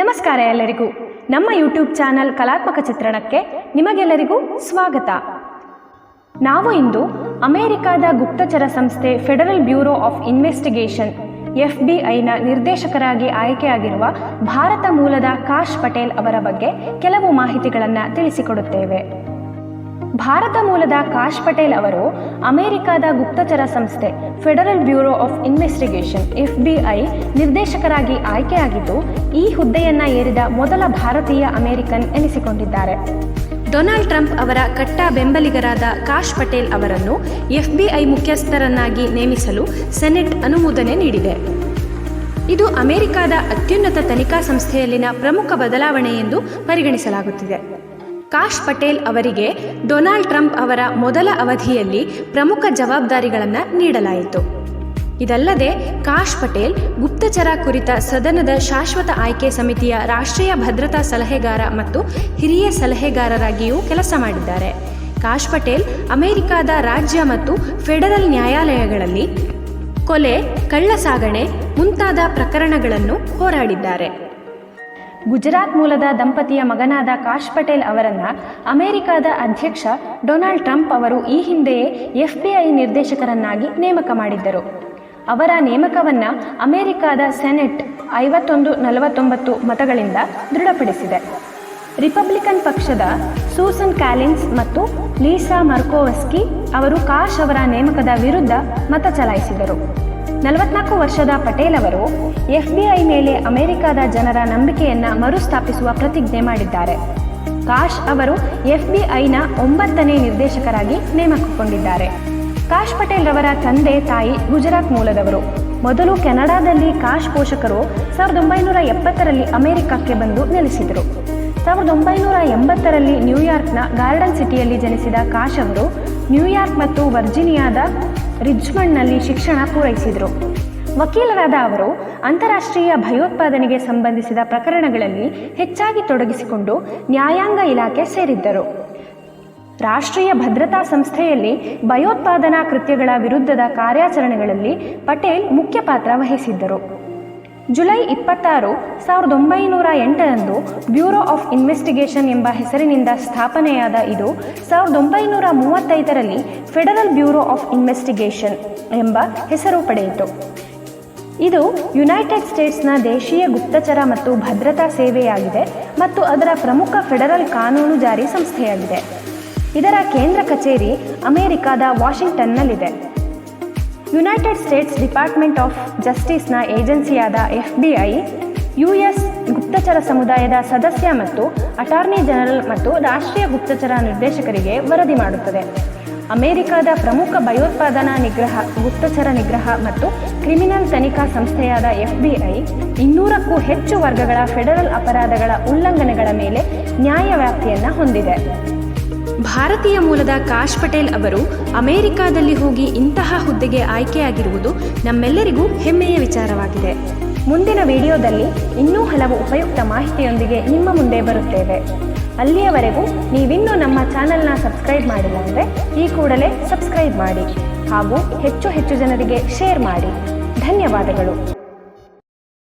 ನಮಸ್ಕಾರ ಎಲ್ಲರಿಗೂ. ನಮ್ಮ ಯೂಟ್ಯೂಬ್ ಚಾನಲ್ ಕಲಾತ್ಮಕ ಚಿತ್ರಣಕ್ಕೆ ನಿಮಗೆಲ್ಲರಿಗೂ ಸ್ವಾಗತ. ನಾವು ಇಂದು ಅಮೆರಿಕಾದ ಗುಪ್ತಚರ ಸಂಸ್ಥೆ federal bureau of investigation F ಐನ ನಿರ್ದೇಶಕರಾಗಿ ಆಯ್ಕೆಯಾಗಿರುವ ಭಾರತ ಮೂಲದ ಕಾಶ್ ಪಟೇಲ್ ಅವರ ಬಗ್ಗೆ ಕೆಲವು ಮಾಹಿತಿಗಳನ್ನು ತಿಳಿಸಿಕೊಡುತ್ತೇವೆ. ಭಾರತ ಮೂಲದ ಕಾಶ್ ಪಟೇಲ್ ಅವರು ಅಮೆರಿಕದ ಗುಪ್ತಚರ ಸಂಸ್ಥೆ federal bureau of investigation, FBI, ನಿರ್ದೇಶಕರಾಗಿ ಆಯ್ಕೆಯಾಗಿದ್ದು, ಈ ಹುದ್ದೆಯನ್ನ ಏರಿದ ಮೊದಲ ಭಾರತೀಯ ಅಮೆರಿಕನ್ ಎನಿಸಿಕೊಂಡಿದ್ದಾರೆ. ಡೊನಾಲ್ಡ್ ಟ್ರಂಪ್ ಅವರ ಕಟ್ಟಾ ಬೆಂಬಲಿಗರಾದ ಕಾಶ್ ಪಟೇಲ್ ಅವರನ್ನು ಎಫ್ಬಿಐ ಮುಖ್ಯಸ್ಥರನ್ನಾಗಿ ನೇಮಿಸಲು ಸೆನೆಟ್ ಅನುಮೋದನೆ ನೀಡಿದೆ. ಇದು ಅಮೆರಿಕದ ಅತ್ಯುನ್ನತ ತನಿಖಾ ಸಂಸ್ಥೆಯಲ್ಲಿನ ಪ್ರಮುಖ ಬದಲಾವಣೆ ಎಂದು ಪರಿಗಣಿಸಲಾಗುತ್ತಿದೆ. ಕಾಶ್ ಪಟೇಲ್ ಅವರಿಗೆ ಡೊನಾಲ್ಡ್ ಟ್ರಂಪ್ ಅವರ ಮೊದಲ ಅವಧಿಯಲ್ಲಿ ಪ್ರಮುಖ ಜವಾಬ್ದಾರಿಗಳನ್ನು ನೀಡಲಾಯಿತು. ಇದಲ್ಲದೆ ಕಾಶ್ ಪಟೇಲ್ ಗುಪ್ತಚರ ಕುರಿತ ಸದನದ ಶಾಶ್ವತ ಆಯ್ಕೆ ಸಮಿತಿಯ ರಾಷ್ಟ್ರೀಯ ಭದ್ರತಾ ಸಲಹೆಗಾರ ಮತ್ತು ಹಿರಿಯ ಸಲಹೆಗಾರರಾಗಿಯೂ ಕೆಲಸ ಮಾಡಿದ್ದಾರೆ. ಕಾಶ್ ಪಟೇಲ್ ಅಮೆರಿಕಾದ ರಾಜ್ಯ ಮತ್ತು ಫೆಡರಲ್ ನ್ಯಾಯಾಲಯಗಳಲ್ಲಿ ಕೊಲೆ, ಕಳ್ಳಸಾಗಣೆ ಮುಂತಾದ ಪ್ರಕರಣಗಳನ್ನು ಹೋರಾಡಿದ್ದಾರೆ. ಗುಜರಾತ್ ಮೂಲದ ದಂಪತಿಯ ಮಗನಾದ ಕಾಶ್ ಪಟೇಲ್ ಅವರನ್ನು ಅಮೆರಿಕದ ಅಧ್ಯಕ್ಷ ಡೊನಾಲ್ಡ್ ಟ್ರಂಪ್ ಅವರು ಈ ಹಿಂದೆಯೇ ಎಫ್ಬಿಐ ನಿರ್ದೇಶಕರನ್ನಾಗಿ ನೇಮಕ ಮಾಡಿದ್ದರು. ಅವರ ನೇಮಕವನ್ನು ಅಮೆರಿಕದ ಸೆನೆಟ್ ಐವತ್ತೊಂದು ನಲವತ್ತೊಂಬತ್ತು ಮತಗಳಿಂದ ದೃಢಪಡಿಸಿದೆ. ರಿಪಬ್ಲಿಕನ್ ಪಕ್ಷದ ಸೂಸನ್ ಕ್ಯಾಲಿನ್ಸ್ ಮತ್ತು ಲೀಸಾ ಮರ್ಕೋವಸ್ಕಿ ಅವರು ಕಾಶ್ ಅವರ ನೇಮಕದ ವಿರುದ್ಧ ಮತ ಚಲಾಯಿಸಿದರು. ನಲವತ್ನಾಲ್ಕು ವರ್ಷದ ಪಟೇಲ್ ಅವರು ಎಫ್ಬಿಐ ಮೇಲೆ ಅಮೆರಿಕದ ಜನರ ನಂಬಿಕೆಯನ್ನ ಮರುಸ್ಥಾಪಿಸುವ ಪ್ರತಿಜ್ಞೆ ಮಾಡಿದ್ದಾರೆ. ಕಾಶ್ ಅವರು ಎಫ್ಬಿಐನ ಒಂಬತ್ತನೇ ನಿರ್ದೇಶಕರಾಗಿ ನೇಮಕಗೊಂಡಿದ್ದಾರೆ. ಕಾಶ್ ಪಟೇಲ್ ರವರ ತಂದೆ ತಾಯಿ ಗುಜರಾತ್ ಮೂಲದವರು. ಮೊದಲು ಕೆನಡಾದಲ್ಲಿ ಕಾಶ್ ಪೋಷಕರು ಸಾವಿರದ ಒಂಬೈನೂರ ಎಪ್ಪತ್ತರಲ್ಲಿ ಅಮೆರಿಕಕ್ಕೆ ಬಂದು ನೆಲೆಸಿದರು. ಸಾವಿರದ ಒಂಬೈನೂರ ಎಂಬತ್ತರಲ್ಲಿ ನ್ಯೂಯಾರ್ಕ್ನ ಗಾರ್ಡನ್ ಸಿಟಿಯಲ್ಲಿ ಜನಿಸಿದ ಕಾಶ್ ಅವರು ನ್ಯೂಯಾರ್ಕ್ ಮತ್ತು ವರ್ಜಿನಿಯಾದ ರಿಜ್ಮಂಡ್ನಲ್ಲಿ ಶಿಕ್ಷಣ ಪೂರೈಸಿದರು. ವಕೀಲರಾದ ಅವರು ಅಂತಾರಾಷ್ಟ್ರೀಯ ಭಯೋತ್ಪಾದನೆಗೆ ಸಂಬಂಧಿಸಿದ ಪ್ರಕರಣಗಳಲ್ಲಿ ಹೆಚ್ಚಾಗಿ ತೊಡಗಿಸಿಕೊಂಡು ನ್ಯಾಯಾಂಗ ಇಲಾಖೆ ಸೇರಿದ್ದರು. ರಾಷ್ಟ್ರೀಯ ಭದ್ರತಾ ಸಂಸ್ಥೆಯಲ್ಲಿ ಭಯೋತ್ಪಾದನಾ ಕೃತ್ಯಗಳ ವಿರುದ್ಧದ ಕಾರ್ಯಾಚರಣೆಗಳಲ್ಲಿ ಪಟೇಲ್ ಮುಖ್ಯ ಪಾತ್ರ ವಹಿಸಿದ್ದರು. ಜುಲೈ ಇಪ್ಪತ್ತಾರು, ಸಾವಿರದ ಒಂಬೈನೂರ ಎಂಟರಂದು ಬ್ಯೂರೋ ಆಫ್ ಇನ್ವೆಸ್ಟಿಗೇಷನ್ ಎಂಬ ಹೆಸರಿನಿಂದ ಸ್ಥಾಪನೆಯಾದ ಇದು ಸಾವಿರದ ಒಂಬೈನೂರ ಮೂವತ್ತೈದರಲ್ಲಿ ಫೆಡರಲ್ ಬ್ಯೂರೋ ಆಫ್ ಇನ್ವೆಸ್ಟಿಗೇಷನ್ ಎಂಬ ಹೆಸರು ಪಡೆಯಿತು. ಇದು ಯುನೈಟೆಡ್ ಸ್ಟೇಟ್ಸ್ನ ದೇಶೀಯ ಗುಪ್ತಚರ ಮತ್ತು ಭದ್ರತಾ ಸೇವೆಯಾಗಿದೆ ಮತ್ತು ಅದರ ಪ್ರಮುಖ ಫೆಡರಲ್ ಕಾನೂನು ಜಾರಿ ಸಂಸ್ಥೆಯಾಗಿದೆ. ಇದರ ಕೇಂದ್ರ ಕಚೇರಿ ಅಮೆರಿಕದ ವಾಷಿಂಗ್ಟನ್ನಲ್ಲಿದೆ. ಯುನೈಟೆಡ್ ಸ್ಟೇಟ್ಸ್ ಡಿಪಾರ್ಟ್ಮೆಂಟ್ ಆಫ್ ಜಸ್ಟಿಸ್ನ ಏಜೆನ್ಸಿಯಾದ ಎಫ್ಬಿಐ ಯುಎಸ್ ಗುಪ್ತಚರ ಸಮುದಾಯದ ಸದಸ್ಯ ಮತ್ತು ಅಟಾರ್ನಿ ಜನರಲ್ ಮತ್ತು ರಾಷ್ಟ್ರೀಯ ಗುಪ್ತಚರ ನಿರ್ದೇಶಕರಿಗೆ ವರದಿ ಮಾಡುತ್ತದೆ. ಅಮೆರಿಕದ ಪ್ರಮುಖ ಭಯೋತ್ಪಾದನಾ ನಿಗ್ರಹ, ಗುಪ್ತಚರ ನಿಗ್ರಹ ಮತ್ತು ಕ್ರಿಮಿನಲ್ ತನಿಖಾ ಸಂಸ್ಥೆಯಾದ ಎಫ್ಬಿಐ ಇನ್ನೂರಕ್ಕೂ ಹೆಚ್ಚು ವರ್ಗಗಳ ಫೆಡರಲ್ ಅಪರಾಧಗಳ ಉಲ್ಲಂಘನೆಗಳ ಮೇಲೆ ನ್ಯಾಯವ್ಯಾಪ್ತಿಯನ್ನು ಹೊಂದಿದೆ. ಭಾರತೀಯ ಮೂಲದ ಕಾಶ್ ಪಟೇಲ್ ಅವರು ಅಮೆರಿಕಾದಲ್ಲಿ ಹೋಗಿ ಇಂತಹ ಹುದ್ದೆಗೆ ಆಯ್ಕೆಯಾಗಿರುವುದು ನಮ್ಮೆಲ್ಲರಿಗೂ ಹೆಮ್ಮೆಯ ವಿಚಾರವಾಗಿದೆ. ಮುಂದಿನ ವಿಡಿಯೋದಲ್ಲಿ ಇನ್ನೂ ಹಲವು ಉಪಯುಕ್ತ ಮಾಹಿತಿಯೊಂದಿಗೆ ನಿಮ್ಮ ಮುಂದೆ ಬರುತ್ತೇವೆ. ಅಲ್ಲಿಯವರೆಗೂ ನೀವಿನ್ನೂ ನಮ್ಮ ಚಾನೆಲ್ನ ಸಬ್ಸ್ಕ್ರೈಬ್ ಮಾಡಿಲ್ಲ ಅಂದರೆ ಈ ಕೂಡಲೇ ಸಬ್ಸ್ಕ್ರೈಬ್ ಮಾಡಿ ಹಾಗೂ ಹೆಚ್ಚು ಹೆಚ್ಚು ಜನರಿಗೆ ಶೇರ್ ಮಾಡಿ. ಧನ್ಯವಾದಗಳು.